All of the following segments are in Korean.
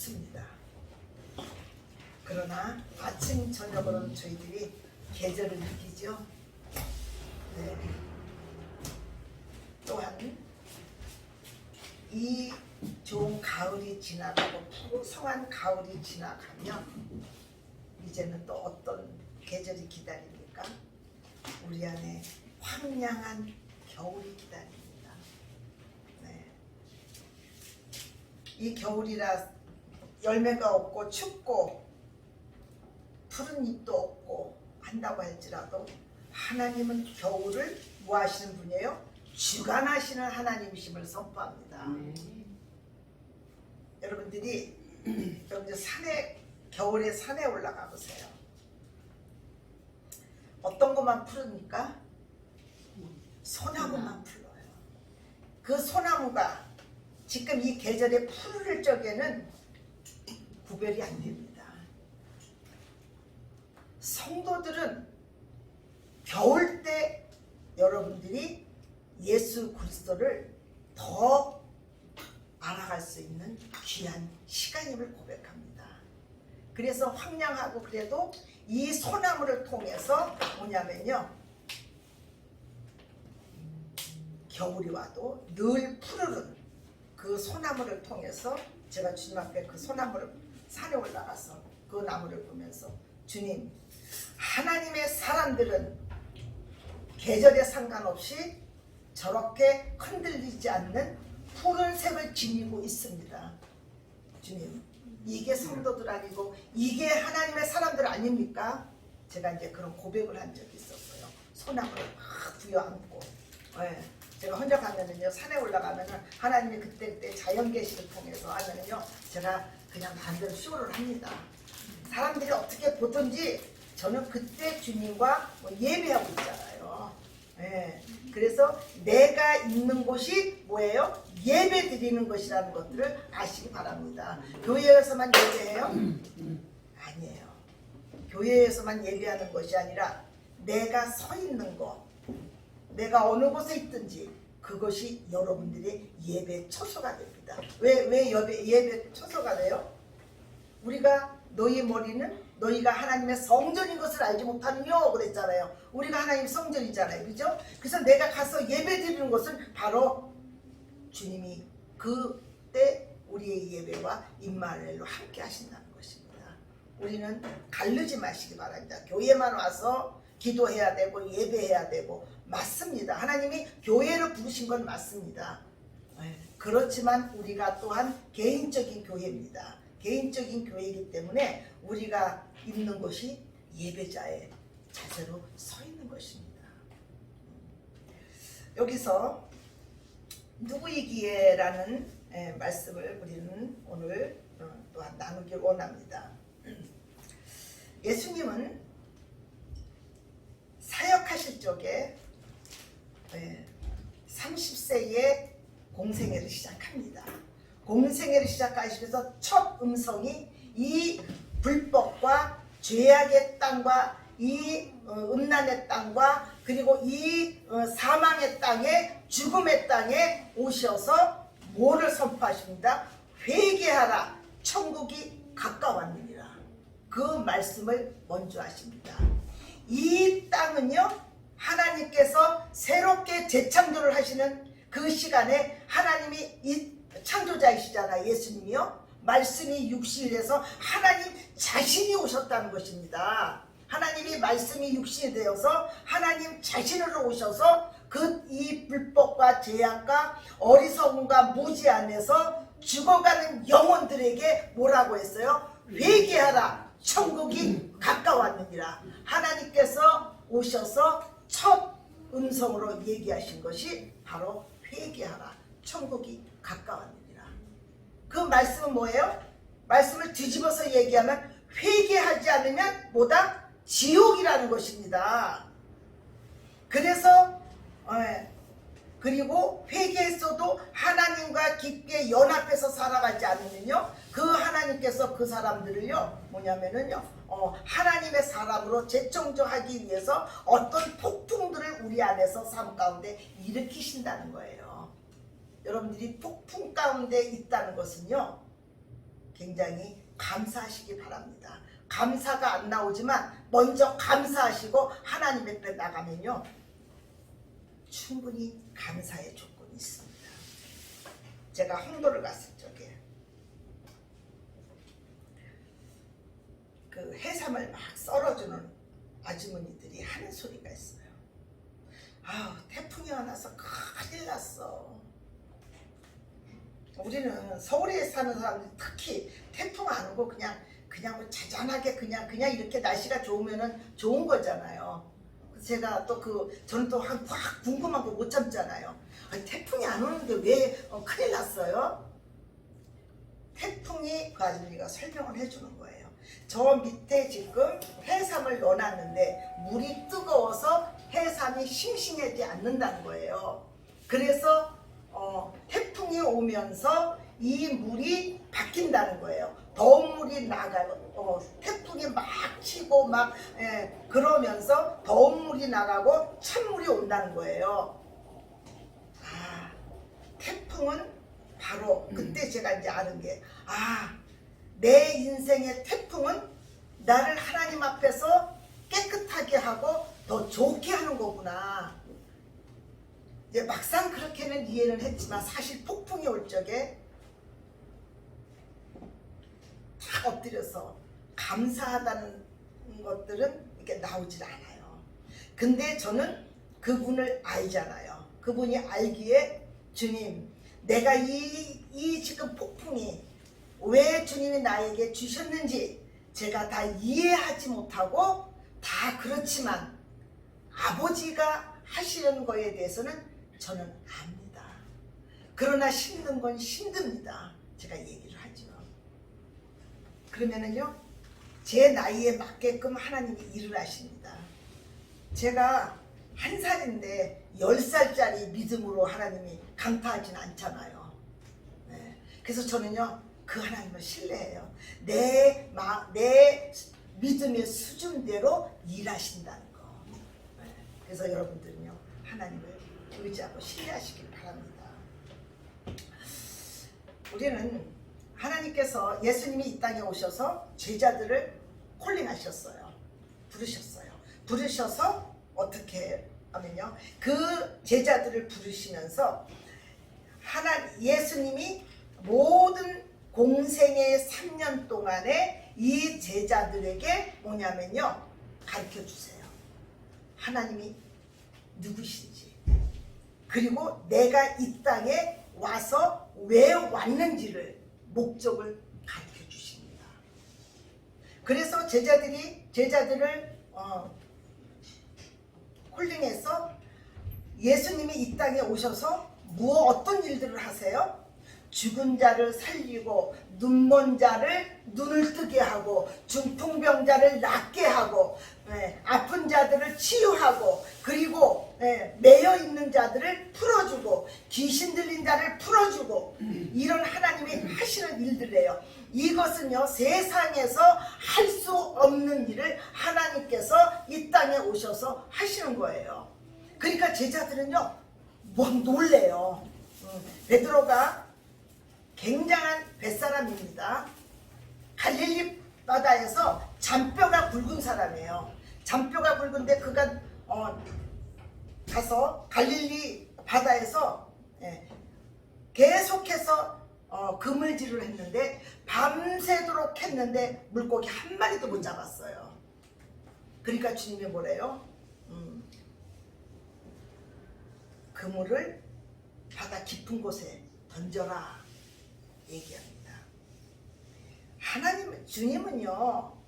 덥습니다. 그러나 아침 저녁으로는 저희들이 계절을 느끼죠. 네. 또한 이 좋은 가을이 지나가고 풍성한 가을이 지나가면 이제는 또 어떤 계절이 기다립니까? 우리 안에 황량한 겨울이 기다립니다. 네. 이 겨울이라 열매가 없고 춥고 푸른 잎도 없고 한다고 할지라도 하나님은 겨울을 뭐 하시는 분이에요? 주관하시는 하나님이심을 선포합니다. 여러분들이 여러분들 산에 겨울에 산에 올라가 보세요. 어떤 것만 푸릅니까? 소나무만 풀어요. 그 소나무가 지금 이 계절에 푸를 적에는 구별이 안 됩니다. 성도들은 겨울 때 여러분들이 예수 그리스도를 더 알아갈 수 있는 귀한 시간임을 고백합니다. 그래서 황량하고 그래도 이 소나무를 통해서 뭐냐면요. 겨울이 와도 늘 푸르른 그 소나무를 통해서 제가 주님 앞에 그 소나무를 산에 올라가서 그 나무를 보면서 주님 하나님의 사람들은 계절에 상관없이 저렇게 흔들리지 않는 푸른색을 지니고 있습니다. 주님, 이게 성도들 아니고 이게 하나님의 사람들 아닙니까? 제가 이제 그런 고백을 한 적이 있었어요. 소나무를 막 부여안고. 예. 제가 혼자 가면은요, 산에 올라가면은 하나님이 그때 그때 자연 계시를 통해서 하면은요, 제가 그냥 반대로 쇼를 합니다. 사람들이 어떻게 보든지 저는 그때 주님과 뭐 예배하고 있잖아요. 예. 그래서 내가 있는 곳이 뭐예요? 예배 드리는 것이라는 것들을 아시기 바랍니다. 교회에서만 예배해요? 아니에요. 교회에서만 예배하는 것이 아니라 내가 서 있는 곳, 내가 어느 곳에 있든지 그것이 여러분들의 예배 처소가 됩니다. 왜, 왜 예배, 예배 처소가 돼요? 우리가 너희 머리는 너희가 하나님의 성전인 것을 알지 못하느뇨 그랬잖아요. 우리가 하나님 성전이잖아요. 그죠? 그래서 내가 가서 예배 드리는 것은 바로 주님이 그때 우리의 예배와 임마누엘로 함께 하신다는 것입니다. 우리는 가르지 마시기 바랍니다. 교회만 와서 기도해야 되고 예배해야 되고 맞습니다. 하나님이 교회를 부르신 건 맞습니다. 네. 그렇지만 우리가 또한 개인적인 교회입니다. 개인적인 교회이기 때문에 우리가 있는 것이 예배자의 자세로 서 있는 것입니다. 여기서 누구이기에라는 예, 말씀을 우리는 오늘 어, 또한 나누길 원합니다. 예수님은 사역하실 적에 30세에 공생애를 시작합니다. 공생애를 시작하시면서 첫 음성이 이 불법과 죄악의 땅과 이 어, 음란의 땅과 그리고 이 어, 사망의 땅에 죽음의 땅에 오셔서 뭐를 선포하십니다. 회개하라 천국이 가까웠느니라. 그 말씀을 먼저 하십니다. 이 땅은요 하나님께서 새롭게 재창조를 하시는 그 시간에 하나님이 이 창조자이시잖아요 예수님이요. 말씀이 육신이 돼서 하나님 자신이 오셨다는 것입니다. 하나님이 말씀이 육신이 되어서 하나님 자신으로 오셔서 그 이 불법과 죄악과 어리석음과 무지 안에서 죽어가는 영혼들에게 뭐라고 했어요? 회개하라. 천국이 가까웠느니라. 하나님께서 오셔서 첫 음성으로 얘기하신 것이 바로 회개하라. 천국이 가까웠느니라. 그 말씀은 뭐예요? 말씀을 뒤집어서 얘기하면 회개하지 않으면 뭐다? 지옥이라는 것입니다. 그래서 예, 그리고 회개했어도 하나님과 깊게 연합해서 살아가지 않으면요. 그 하나님께서 그 사람들을요 뭐냐면은요 어, 하나님의 사람으로 재청조하기 위해서 어떤 폭풍들을 우리 안에서 삶 가운데 일으키신다는 거예요 여러분들이 폭풍 가운데 있다는 것은요. 굉장히 감사하시기 바랍니다. 감사가 안 나오지만 먼저 감사하시고 하나님 앞에 나가면요. 충분히 감사의 조건이 있습니다. 제가 홍도를 갔을 적에 그 해삼을 막 썰어주는 아주머니들이 하는 소리가 있어요. 아우 태풍이 와서 큰일 났어. 우리는 서울에 사는 사람들 특히 태풍 안 오고 그냥 그냥 뭐 자잔하게 그냥 그냥 이렇게 날씨가 좋으면은 좋은 거잖아요. 제가 또 그 저는 또확 궁금한 거 못 참잖아요. 아니, 태풍이 안 오는데 왜 어, 큰일 났어요? 태풍이 그 아줌마가 설명을 해주는 거예요. 저 밑에 지금 해삼을 넣어놨는데 물이 뜨거워서 해삼이 싱싱하지 않는다는 거예요. 그래서 어, 태풍이 오면서 이 물이 바뀐다는 거예요. 더운 물이 나가고 어, 태풍이 막 치고 막 예, 그러면서 더운 물이 나가고 찬물이 온다는 거예요. 아, 태풍은 바로 그때 제가 이제 아는 게 아, 내 인생의 태풍은 나를 하나님 앞에서 깨끗하게 하고 더 좋게 하는 거구나. 이제 막상 그렇게는 이해는 했지만 사실 폭풍이 올 적에 다 엎드려서 감사하다는 것들은 이렇게 나오질 않아요. 근데 저는 그분을 알잖아요. 그분이 알기에 주님, 내가 이, 이 지금 폭풍이 왜 주님이 나에게 주셨는지 제가 다 이해하지 못하고 다 그렇지만 아버지가 하시는 거에 대해서는 저는 압니다. 그러나 힘든 건 힘듭니다. 제가 얘기를 하죠. 그러면은요, 제 나이에 맞게끔 하나님이 일을 하십니다. 제가 한 살인데 열 살짜리 믿음으로 하나님이 강타하진 않잖아요. 네. 그래서 저는요, 그 하나님을 신뢰해요. 내, 마, 내 믿음의 수준대로 일하신다는 거. 네. 그래서 여러분들은요, 하나님을 의지하고 신뢰하시길 바랍니다. 우리는 하나님께서 예수님이 이 땅에 오셔서 제자들을 콜링하셨어요. 부르셨어요. 부르셔서 어떻게 하면요. 그 제자들을 부르시면서 하나 예수님이 모든 공생의 3년 동안에 이 제자들에게 뭐냐면요. 가르쳐 주세요. 하나님이 누구신지 그리고 내가 이 땅에 와서 왜 왔는지를 목적을 가르쳐 주십니다. 그래서 제자들이 제자들을 어, 홀링해서 예수님이 이 땅에 오셔서 무엇 어떤 일들을 하세요? 죽은 자를 살리고 눈먼 자를 눈을 뜨게 하고 중풍병자를 낫게 하고 예, 아픈 자들을 치유하고 그리고 예, 매여 있는 자들을 풀어주고 귀신 들린 자를 풀어주고 이런 하나님이 하시는 일들이에요. 이것은요 세상에서 할 수 없는 일을 하나님께서 이 땅에 오셔서 하시는 거예요. 그러니까 제자들은요 막 놀래요. 음, 베드로가 굉장한 뱃사람입니다. 갈릴리 바다에서 잔뼈가 굵은 사람이에요. 잔뼈가 굵은데 그가 어, 가서 갈릴리 바다에서 예, 계속해서 어, 그물질을 했는데 밤새도록 했는데 물고기 한 마리도 못 잡았어요. 그러니까 주님이 뭐래요? 음, 그물을 바다 깊은 곳에 던져라 얘기합니다. 하나님 주님은요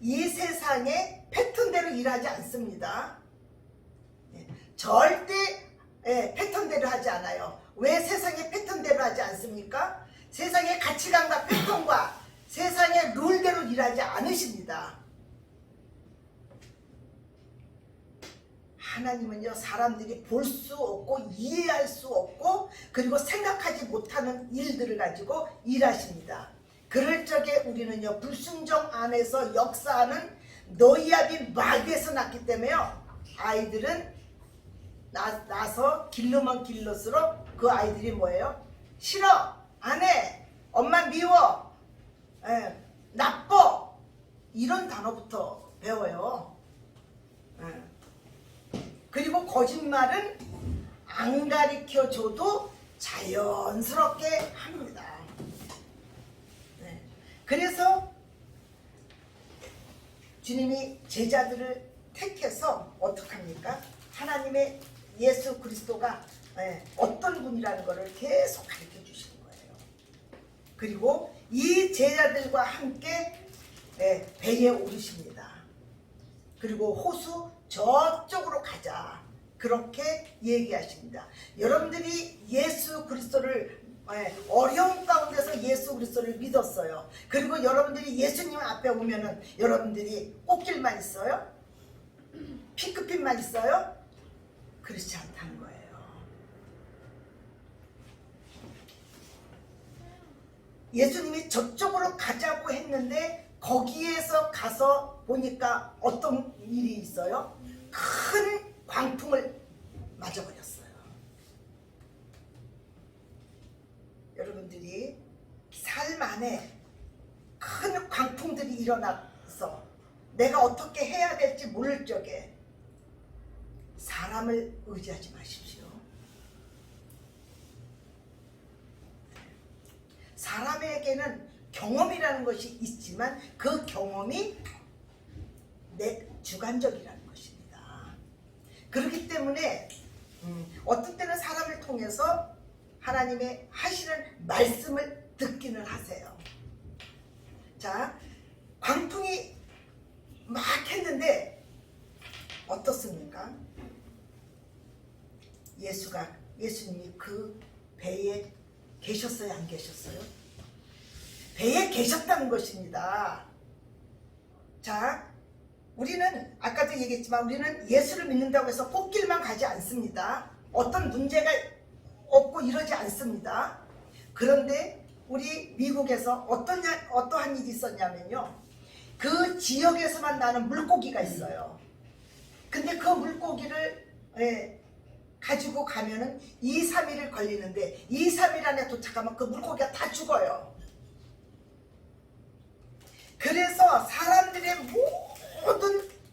이 세상의 패턴대로 일하지 않습니다. 예, 절대 예, 패턴대로 하지 않아요. 왜 세상의 패턴대로 하지 않습니까? 세상의 가치관과 패턴과 세상의 룰대로 일하지 않으십니다. 하나님은요 사람들이 볼 수 없고 이해할 수 없고 그리고 생각하지 못하는 일들을 가지고 일하십니다. 그럴 적에 우리는요 불순종 안에서 역사하는 너희압이 마귀에서 났기 때문에요 아이들은 나, 나서 길르면 길를수록 그 아이들이 뭐예요? 싫어, 안 해, 엄마 미워, 예, 나빠 이런 단어부터 배워요. 예. 그리고 거짓말은 안 가르쳐 줘도 자연스럽게 합니다. 네. 그래서 주님이 제자들을 택해서 어떡합니까? 하나님의 예수 그리스도가 예, 어떤 분이라는 것을 계속 가르쳐 주시는 거예요. 그리고 이 제자들과 함께 예, 배에 오르십니다. 그리고 호수 저쪽으로 가자. 그렇게 얘기하십니다. 여러분들이 예수 그리스도를 예, 어려운 가운데서 예수 그리스도를 믿었어요. 그리고 여러분들이 예수님 앞에 오면은 여러분들이 꽃길만 있어요? 피크핀만 있어요? 그렇지 않다는 거예요. 예수님이 저쪽으로 가자고 했는데 거기에서 가서 보니까 어떤 일이 있어요? 큰 광풍을 맞아버렸어요. 여러분들이 삶 안에 큰 광풍들이 일어나서 내가 어떻게 해야 될지 모를 적에 사람을 의지하지 마십시오. 사람에게는 경험이라는 것이 있지만 그 경험이 내 주관적이라는 것입니다. 그렇기 때문에 음, 어떤 때는 사람을 통해서 하나님의 하시는 말씀을 듣기는 하세요. 자, 광풍이 막 했는데 어떻습니까? 예수가 예수님이 그 배에 계셨어요, 안 계셨어요? 배에 계셨다는 것입니다. 자, 우리는 아까도 얘기했지만 우리는 예수를 믿는다고 해서 꽃길만 가지 않습니다. 어떤 문제가 없고 이러지 않습니다. 그런데 우리 미국에서 어떤 어떠한 일이 있었냐면요. 그 지역에서만 나는 물고기가 있어요. 근데 그 물고기를 예, 가지고 가면은 2, 3일을 걸리는데 2, 3일 안에 도착하면 그 물고기가 다 죽어요. 그래서 사람들의 모든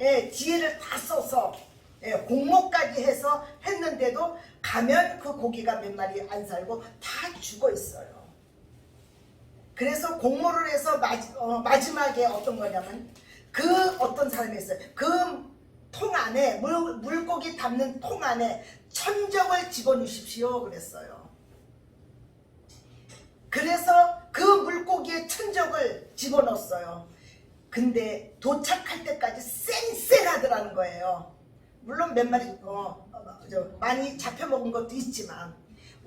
예, 지혜를 다 써서 예, 공모까지 해서 했는데도 가면 그 고기가 몇 마리 안 살고 다 죽어 있어요. 그래서 공모를 해서 마지, 어, 마지막에 어떤 거냐면 그 어떤 사람이 있어요. 그 통 안에 물, 물고기 담는 통 안에 천적을 집어넣으십시오 그랬어요. 그래서 그 물고기에 천적을 집어넣었어요. 근데 도착할 때까지 쌩쌩하더라는 거예요. 물론 몇 마리 어, 어, 저, 많이 잡혀먹은 것도 있지만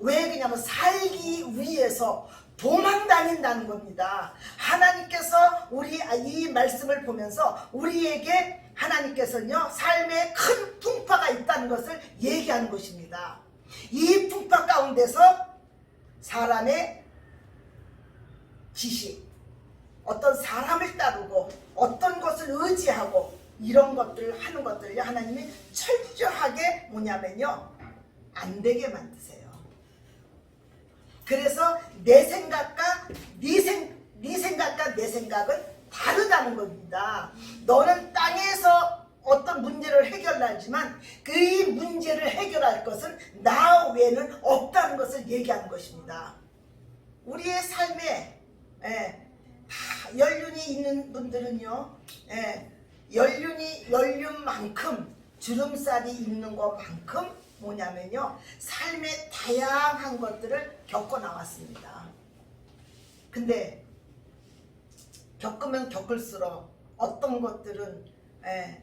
왜 그냐면 살기 위해서 도망 다닌다는 겁니다. 하나님께서 우리 이 말씀을 보면서 우리에게 하나님께서는요 삶에 큰 풍파가 있다는 것을 얘기하는 것입니다. 이 풍파 가운데서 사람의 지식, 어떤 사람을 따르고 어떤 것을 의지하고 이런 것들을 하는 것들을 하나님이 철저하게 뭐냐면요 안 되게 만드세요. 그래서 내 생각과 네, 생, 네 생각과 내 생각은 다르다는 겁니다. 너는 땅에서 어떤 문제를 해결하지만 그 문제를 해결할 것은 나 외에는 없다는 것을 얘기하는 것입니다. 우리의 삶에 예, 다 연륜이 있는 분들은요, 예, 연륜이 연륜만큼 주름살이 있는 것만큼 뭐냐면요, 삶의 다양한 것들을 겪어 나왔습니다. 근데 겪으면 겪을수록 어떤 것들은 예,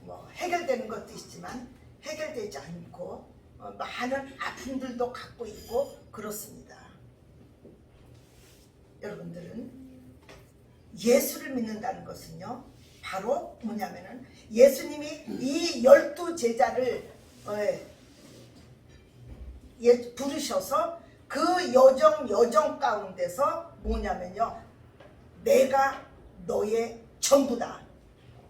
뭐 해결되는 것도 있지만 해결되지 않고 어, 많은 아픔들도 갖고 있고 그렇습니다. 여러분들은 예수를 믿는다는 것은요 바로 뭐냐면은 예수님이 이 열두 제자를 어, 예, 부르셔서 그 여정 여정 가운데서 뭐냐면요 내가 너의 전부다.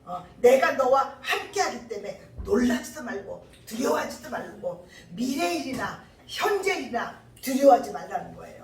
어, 내가 너와 함께하기 때문에 놀라지도 말고 두려워하지도 말고 미래일이나 현재일이나 두려워하지 말라는 거예요.